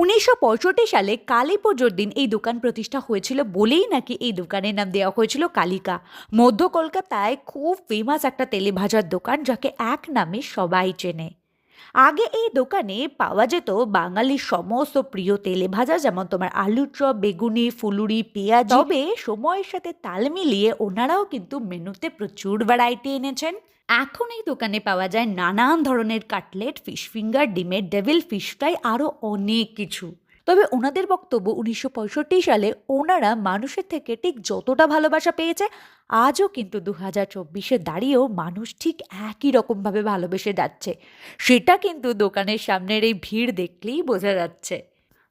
উনিশশো পঁয়ষট্টি সালে কালী পুজোর দিন এই দোকান প্রতিষ্ঠা হয়েছিল বলেই নাকি এই দোকানের নাম দেওয়া হয়েছিল কালিকা। মধ্য কলকাতায় খুব ফেমাস একটা তেলে ভাজার দোকান যাকে এক নামে সবাই চেনে। আগে এই দোকানে পাওয়া যেত বাঙালির সমস্ত প্রিয় তেলে ভাজা, যেমন তোমার আলুর চপ, বেগুনি, ফুলুরি, পেঁয়াজ। তবে সময়ের সাথে তাল মিলিয়ে ওনারাও কিন্তু মেনুতে প্রচুর ভ্যারাইটি এনেছেন। এখন এই দোকানে পাওয়া যায় নানান ধরনের কাটলেট, ফিশ ফিঙ্গার, ডিমের ডেভিল, ফিশ ফ্রাই আরও অনেক কিছু। তবে ওনাদের বক্তব্য উনিশশো পঁয়ষট্টি সালে ওনারা মানুষের থেকে ঠিক যতটা ভালোবাসা পেয়েছে, আজও কিন্তু দু হাজার চব্বিশে দাঁড়িয়েও মানুষ ঠিক একই রকমভাবে ভালোবেসে যাচ্ছে। সেটা কিন্তু দোকানের সামনের এই ভিড় দেখলেই বোঝা যাচ্ছে।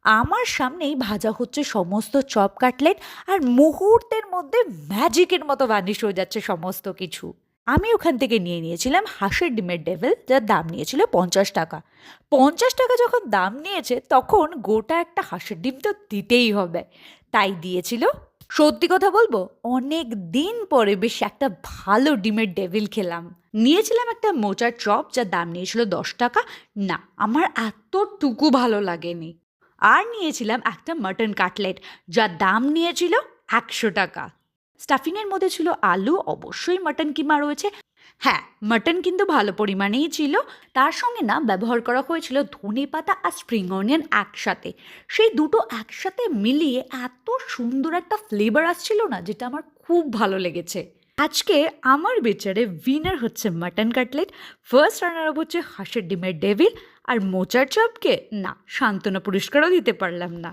আমার সামনেই ভাজা হচ্ছে সমস্ত চপ কাটলেট আর মুহূর্তের মধ্যে ম্যাজিকের মতো ভ্যানিশ হয়ে যাচ্ছে সমস্ত কিছু। আমি ওখান থেকে নিয়ে নিয়েছিলাম হাঁসের ডিমের ডেভিল যার দাম নিয়েছিল পঞ্চাশ টাকা। পঞ্চাশ টাকা যখন দাম নিয়েছে, তখন গোটা একটা হাঁসের ডিম তো দিতেই হবে। তাই দিয়েছিল। সত্যি কথা বলব, অনেক দিন পরে বেশ একটা ভালো ডিমের ডেভিল খেলাম। নিয়েছিলাম একটা মোচার চপ, যার দাম নিয়েছিল দশ টাকা। না, আমার এতটুকু ভালো লাগেনি। আর নিয়েছিলাম একটা মাটন কাটলেট যার দাম নিয়েছিল একশো টাকা। স্টাফিংয়ের মধ্যে ছিল আলু, অবশ্যই মাটন কিমা রয়েছে। হ্যাঁ মাটন কিন্তু ভালো পরিমাণেই ছিল। তার সঙ্গে না ব্যবহার করা হয়েছিল ধনে পাতা আর স্প্রিং অনিয়ন একসাথে। সেই দুটো একসাথে মিলিয়ে এত সুন্দর একটা ফ্লেভার আসছিল না, যেটা আমার খুব ভালো লেগেছে। আজকে আমার বিচারে উইনার হচ্ছে mutton cutlet first runner up হচ্ছে হাঁসের ডিমের ডেভিল, আর মোচার চপকে না সান্ত্বনা পুরস্কারও দিতে পারলাম না।